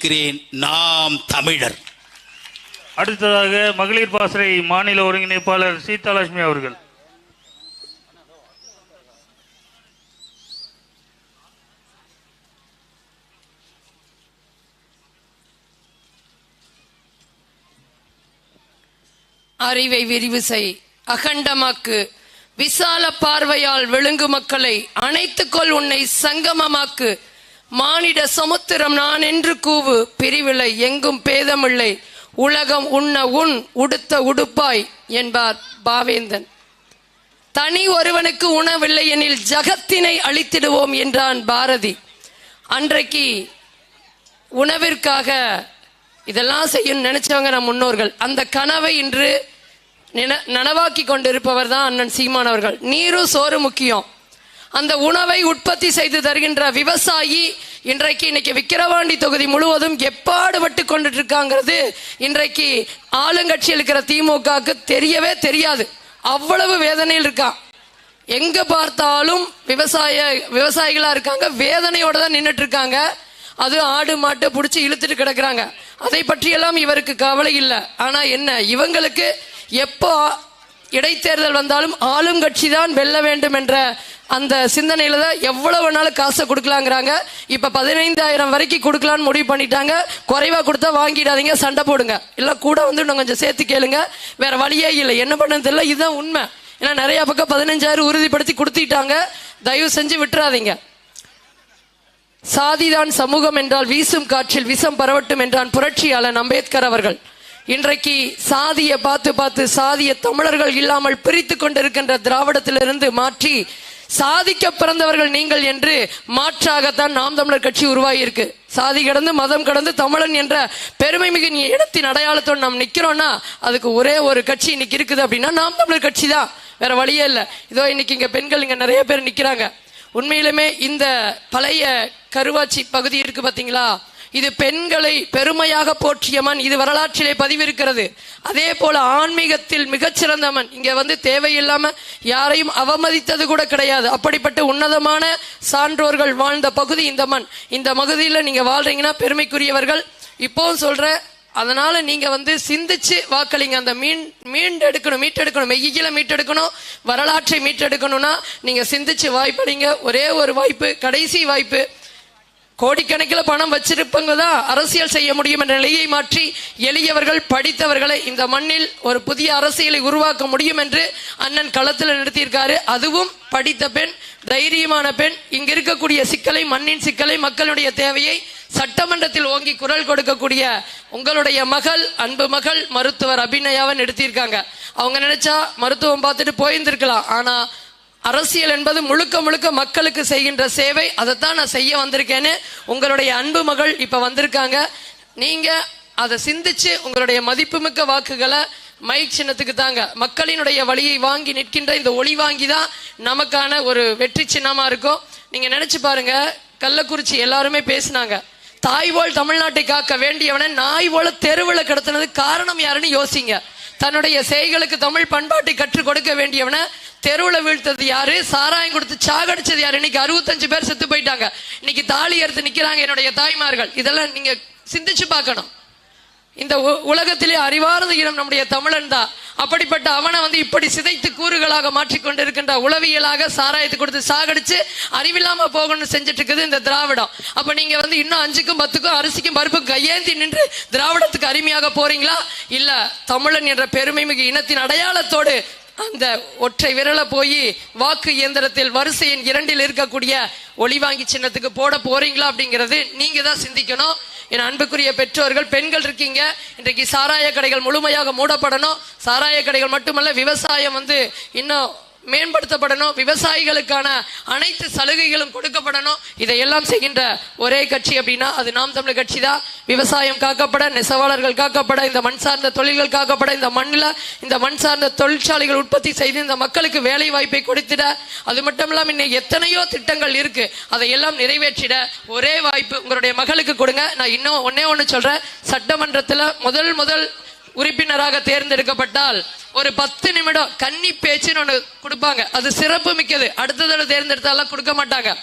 இருக்கிறேன் நாம் தமிழர். அடுத்ததாக மகளிர் பாசறை மாநில ஒருங்கிணைப்பாளர் சீதாலட்சுமி அவர்கள். அறிவை விரிவு செய். அகண்டமாக்கு விசால பார்வையால் விழுங்கு மக்களை அணைத்துக்கொள் உன்னை சங்கமமாக்கு. மானிட சமுத்திரம் நான் என்று கூவு. பிரிவில்லை எங்கும் பேதமில்லை. உலகம் உண்ண உன் உடுத்த உடுப்பாய் என்பார் பாவேந்தன். தனி ஒருவனுக்கு உணவில்லை எனில் ஜகத்தினை அழித்திடுவோம் என்றான் பாரதி. அன்றைக்கு உணவிற்காக இதெல்லாம் செய்யும் நினைச்சவங்க நம் முன்னோர்கள். அந்த கனவை இன்று நின- நனவாக்கி கொண்டிருப்பவர் தான் அண்ணன் சீமானவர்கள் நீரும் சோறு முக்கியம். அந்த உணவை உற்பத்தி செய்து தருகின்ற விவசாயி இன்றைக்கு இன்னைக்கு விக்கிரவாண்டி தொகுதி முழுவதும் எப்பாடுபட்டு கொண்டுட்டு இருக்காங்கிறது இன்றைக்கு ஆளுங்கட்சியில் இருக்கிற திமுகவுக்கு தெரியவே தெரியாது. அவ்வளவு வேதனையில் இருக்கான் எங்க பார்த்தாலும் விவசாய விவசாயிகளா இருக்காங்க வேதனையோட தான் நின்றுட்டு இருக்காங்க அது ஆடு மாட்டை பிடிச்சி இழுத்துட்டு கிடக்குறாங்க. அதை பற்றியெல்லாம் இவருக்கு கவலை இல்லை. ஆனா என்ன இவங்களுக்கு எப்போ இடைத்தேர்தல் வந்தாலும் ஆளும் கட்சி தான் வெல்ல வேண்டும் என்ற அந்த சிந்தனையில தான் எவ்வளவு வேணாலும் காசை கொடுக்கலாங்கிறாங்க. இப்ப பதினைந்தாயிரம் வரைக்கும் கொடுக்கலான்னு முடிவு பண்ணிட்டாங்க. குறைவா கொடுத்தா வாங்கிடாதீங்க சண்டை போடுங்க. இல்ல கூட வந்து இன்னும் கொஞ்சம் சேர்த்து கேளுங்க. வேற வழியே இல்லை. என்ன பண்ணது தெரியல. இதுதான் உண்மை. ஏன்னா நிறைய பக்கம் பதினஞ்சாயிரம் உறுதிப்படுத்தி கொடுத்துட்டாங்க. தயவு செஞ்சு விட்டுறாதீங்க. சாதிதான் சமூகம் என்றால் வீசும் காற்றில் விஷம் பரவட்டும் என்றான் புரட்சியாளன் அம்பேத்கர் அவர்கள். இன்றைக்கு சாதியை பார்த்து பார்த்து சாதிய தமிழர்கள் இல்லாமல் பிரித்து கொண்டிருக்கின்ற திராவிடத்திலிருந்து மாற்றி சாதிக்க பிறந்தவர்கள் நீங்கள் என்று மாற்றாகத்தான் நாம் தமிழர் கட்சி உருவாகியிருக்கு. சாதி கடந்து மதம் கடந்து தமிழன் என்ற பெருமை மிகு இடத்தின் அடையாளத்தோடு நாம் நிற்கிறோம்னா அதுக்கு ஒரே ஒரு கட்சி இன்னைக்கு இருக்குது அப்படின்னா நாம் தமிழர் கட்சி தான். வேற வழியே இல்லை. இதோ இன்னைக்கு இங்கே பெண்கள் இங்கே நிறைய பேர் நிற்கிறாங்க உண்மையிலுமே இந்த பழைய கருவாச்சி பகுதி இருக்கு பார்த்தீங்களா இது பெண்களை பெருமையாக போற்றிய மண். இது வரலாற்றிலே பதிவிருக்கிறது. அதே போல ஆன்மீகத்தில் மிகச்சிறந்த மண். இங்க வந்து தேவையில்லாம யாரையும் அவமதித்தது கூட கிடையாது. அப்படிப்பட்ட உன்னதமான சான்றோர்கள் வாழ்ந்த பகுதி இந்த மண். இந்த பகுதியில் நீங்க வாழ்றீங்கன்னா பெருமைக்குரியவர்கள். இப்போவும் சொல்றேன் அதனால நீங்க வந்து சிந்திச்சு வாக்களிங்க. அந்த மீன் மீண்டெடுக்கணும் மீட்டெடுக்கணும். மெய்யில மீட்டெடுக்கணும் வரலாற்றை மீட்டெடுக்கணும்னா நீங்க சிந்திச்சு வாய்ப்படிங்க ஒரே ஒரு வாய்ப்பு கடைசி வாய்ப்பு. கோடிக்கணக்கில் பணம் வச்சிருப்பவங்க தான் அரசியல் செய்ய முடியும் என்ற நிலையை மாற்றி எளியவர்கள் படித்தவர்களை இந்த மண்ணில் ஒரு புதிய அரசியலை உருவாக்க முடியும் என்று அண்ணன் களத்தில் நிறுத்தியிருக்காரு. அதுவும் படித்த பெண் தைரியமான பெண் இங்க இருக்கக்கூடிய சிக்கலை மண்ணின் சிக்கலை மக்களுடைய தேவையை சட்டமன்றத்தில் ஓங்கி குரல் கொடுக்கக்கூடிய உங்களுடைய மகள் அன்பு மகள் மருத்துவர் அபிநயாவை நிறுத்தியிருக்காங்க. அவங்க நினைச்சா மருத்துவம் பார்த்துட்டு போயிருந்திருக்கலாம். ஆனா அரசியல் என்பது முழுக்க முழுக்க மக்களுக்கு செய்கின்ற சேவை. அதைத்தான் நான் செய்ய வந்திருக்கேன்னு உங்களுடைய அன்பு மகள் இப்ப வந்திருக்காங்க. நீங்க அதை சிந்திச்சு உங்களுடைய மதிப்புமிக்க வாக்குகளை மைக் சின்னத்துக்கு தாங்க. மக்களினுடைய வழியை வாங்கி நிற்கின்ற இந்த ஒளி வாங்கி தான் நமக்கான ஒரு வெற்றி சின்னமா இருக்கும் நீங்க நினைச்சு பாருங்க கள்ளக்குறிச்சி எல்லாருமே பேசினாங்க. தாய் போல் தமிழ்நாட்டை காக்க வேண்டியவனை நாய் போல தெருவில் கிடத்தினது காரணம் யாருன்னு யோசிங்க. தன்னுடைய செய்களுக்கு தமிழ் பண்பாட்டை கற்றுக் கொடுக்க வேண்டியவனை தெருவில் வீழ்த்தது யாரு? சாராயம் கொடுத்து சாகடிச்சது யாரு? இன்னைக்கு அறுபத்தஞ்சு பேர் செத்து போயிட்டாங்க. இன்னைக்கு தாலி எடுத்து நிக்கிறாங்க என்னுடைய தாய்மார்கள். இதெல்லாம் நீங்க சிந்திச்சு பார்க்கணும். இந்த உ- உலகத்திலே அறிவார்ந்த இனம் நம்முடைய தமிழன் தான். அப்படிப்பட்ட அவனை வந்து இப்படி சிதைத்து கூறுகளாக மாற்றிக்கொண்டிருக்கின்ற உளவியலாக சாராயத்தை கொடுத்து சாகடிச்சு அறிவில்லாம போகணும்னு செஞ்சுட்டு இருக்குது இந்த திராவிடம். அப்ப நீங்க வந்து இன்னும் அஞ்சுக்கும் பத்துக்கும் அரிசிக்கும் பருப்புக்கும் கையேந்தி நின்று திராவிடத்துக்கு அருமையாக போறீங்களா? இல்ல தமிழன் என்ற பெருமை மிகு இனத்தின் அடையாளத்தோடு அந்த ஒற்றை விரல போய் வாக்கு இயந்திரத்தில் வரிசையின் இரண்டில் இருக்கக்கூடிய ஒளிவாங்கி சின்னத்துக்கு போட போறீங்களா அப்படிங்கிறது நீங்க தான் சிந்திக்கணும். என் அன்புக்குரிய பெற்றோர்கள் பெண்கள் இருக்கீங்க. இன்றைக்கு சாராய கடைகள் முழுமையாக மூடப்படணும். சாராய கடைகள் மட்டுமல்ல விவசாயம் வந்து இன்னும் மேம்படுத்தப்படணும் விவசாயிகளுக்கான அனைத்து சலுகைகளும் கொடுக்கப்படணும். இதையெல்லாம் செய்கின்ற ஒரே கட்சி அப்படின்னா அது நாம் தமிழர் கட்சி தான் விவசாயம் காக்கப்பட நெசவாளர்கள் காக்கப்பட இந்த மண் சார்ந்த தொழில்கள் காக்கப்பட இந்த மண்ணில் இந்த மண் சார்ந்த தொழிற்சாலைகள் உற்பத்தி செய்து இந்த மக்களுக்கு வேலை வாய்ப்பை கொடுத்திட அது மட்டும் இல்லாமல் இன்னும் எத்தனையோ திட்டங்கள் இருக்கு. அதையெல்லாம் நிறைவேற்றிட ஒரே வாய்ப்பு உங்களுடைய மகளுக்கு கொடுங்க. நான் இன்னும் ஒன்னே ஒன்று சொல்றேன். சட்டமன்றத்தில் முதல் முதல் உறுப்பினராக தேர்ந்தெடுக்கப்பட்டால் ஒரு பத்து நிமிடம் கன்னி பேச்சுன்னு ஒன்று கொடுப்பாங்க. அது சிறப்பு மிக்கது. அடுத்த தடவை தேர்ந்தெடுத்தாலாம் கொடுக்க மாட்டாங்க.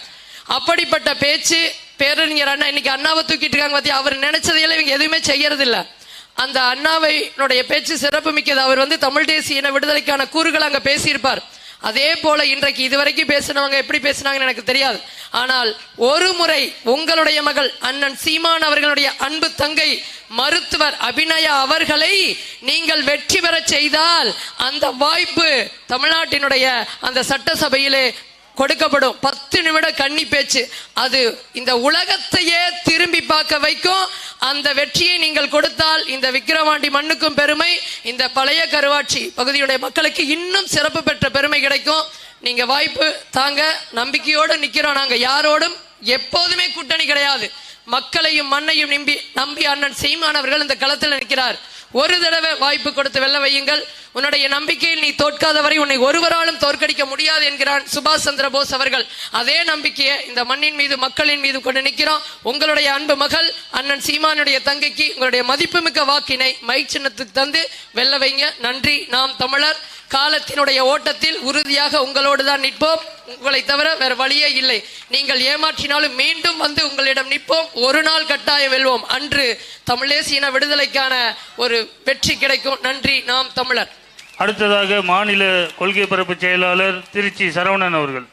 அப்படிப்பட்ட பேச்சு பேரறிஞர் அண்ணா இன்னைக்கு அண்ணாவை தூக்கிட்டு இருக்காங்க பார்த்தியா அவர் நினைச்சதையெல்லாம் இவங்க எதுவுமே செய்யறதில்ல. அந்த அண்ணாவைனுடைய பேச்சு சிறப்பு மிக்கது. அவர் வந்து தமிழ் தேசிய இன விடுதலைக்கான கூறுகள் அங்கே பேசியிருப்பார். அதே போல இன்றைக்கு இதுவரைக்கும் பேசினவங்க எப்படி பேசினாங்கன்னு எனக்கு தெரியாது. ஆனால் ஒரு முறை உங்களுடைய மகள் அண்ணன் சீமான் அவர்களுடைய அன்பு தங்கை மருத்துவர் அபிநயா அவர்களை நீங்கள் வெற்றி பெறச் செய்தால் அந்த வாய்ப்பு தமிழ்நாட்டினுடைய அந்த சட்டசபையிலே கொடுக்கப்படும். பத்து நிமிட கன்னி பேச்சு. அது இந்த உலகத்தையே திரும்பி பார்க்க வைக்கும். அந்த வெற்றியை நீங்கள் கொடுத்தால் இந்த விக்கிரவாண்டி மண்ணுக்கும் பெருமை இந்த பழைய கருவாட்சி பகுதியுடைய மக்களுக்கு இன்னும் சிறப்பு பெற்ற பெருமை கிடைக்கும். நீங்க வாய்ப்பு தாங்க நம்பிக்கையோடு நிக்கிறோம் நாங்க. யாரோடும் எப்போதுமே கூட்டணி கிடையாது. மக்களையும் மண்ணையும் நம்பி நம்பி அண்ணன் சீமான் அவர்கள் இந்த களத்தில் நிற்கிறார். ஒரு தடவை வாய்ப்பு கொடுத்து வெல்ல வையுங்கள். உன்னுடைய நம்பிக்கையில் நீ தோற்காத வரை உன்னை ஒருவராலும் தோற்கடிக்க முடியாது என்கிறான் சுபாஷ் சந்திர போஸ் அவர்கள். அதே நம்பிக்கையை இந்த மண்ணின் மீது மக்களின் மீது கொண்டு நிற்கிறோம். உங்களுடைய அன்பு மகள் அண்ணன் சீமானுடைய தங்கைக்கு உங்களுடைய மதிப்புமிக்க வாக்கினை மை சின்னத்துக்கு தந்து வெல்ல வைங்க. நன்றி. நாம் தமிழர். காலத்தினுடைய ஓட்டத்தில் உறுதியாக உங்களோடு தான் நிற்போம். உங்களை தவிர வேற வழியே இல்லை. நீங்கள் ஏமாற்றினாலும் மீண்டும் வந்து உங்களிடம் நிற்போம். ஒரு நாள் கட்டாயம் வெல்வோம். அன்று தமிழேசின விடுதலைக்கான ஒரு வெற்றி கிடைக்கும். நன்றி. நாம் தமிழர். அடுத்ததாக மாநில கொள்கை பரப்பு செயலாளர் திருச்சி சரவணன் அவர்கள்.